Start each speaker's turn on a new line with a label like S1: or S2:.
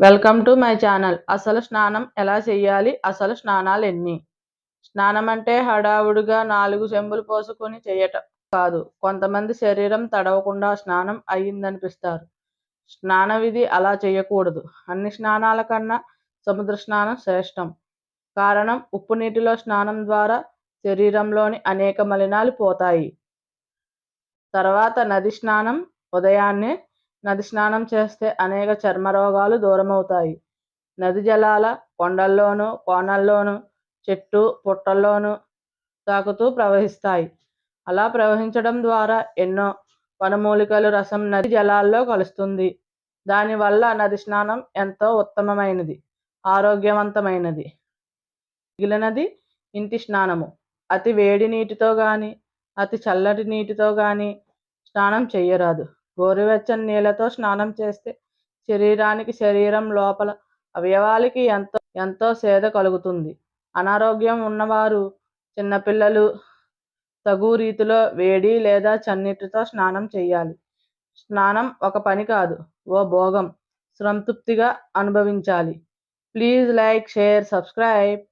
S1: Welcome to my channel. అసలు స్నానం ఎలా చేయాలి అసలు స్నానాలు ఎన్ని? స్నానం అంటే హడావుడిగా నాలుగు చెంబులు పోసుకొని చేయటం కాదు. కొంతమంది శరీరం తడవకుండా స్నానం అయ్యిందనిపిస్తారు. స్నాన విధి అలా చేయకూడదు అన్ని స్నానాల కన్నా సముద్ర స్నానం శ్రేష్టం. కారణం ఉప్పు నీటిలో స్నానం ద్వారా శరీరంలోని అనేక మలినాలు పోతాయి. తర్వాత నది స్నానం ఉదయాన్నే నది స్నానం చేస్తే అనేక చర్మ రోగాలు దూరమవుతాయి. నది జలాల కొండల్లోనూ కోనల్లోనూ చెట్టు పుట్టల్లోనూ తాకుతూ ప్రవహిస్తాయి. అలా ప్రవహించడం ద్వారా ఎన్నో వనమూలికలు రసం నది జలాల్లో కలుస్తుంది. దానివల్ల నది స్నానం ఎంతో ఉత్తమమైనది ఆరోగ్యవంతమైనది. మిగిలినది ఇంటి స్నానము. అతి వేడి నీటితో కానీ అతి చల్లటి నీటితో కానీ స్నానం చేయరాదు గోరువెచ్చని నీళ్ళతో స్నానం చేస్తే శరీరానికి శరీరం లోపల అవయవాలకి ఎంతో ఎంతో సేద కలుగుతుంది. అనారోగ్యం ఉన్నవారు చిన్నపిల్లలు తగు రీతిలో వేడి లేదా చన్నీటితో స్నానం చేయాలి. స్నానం ఒక పని కాదు ఓ భోగం. సంతృప్తిగా అనుభవించాలి. Please like share subscribe.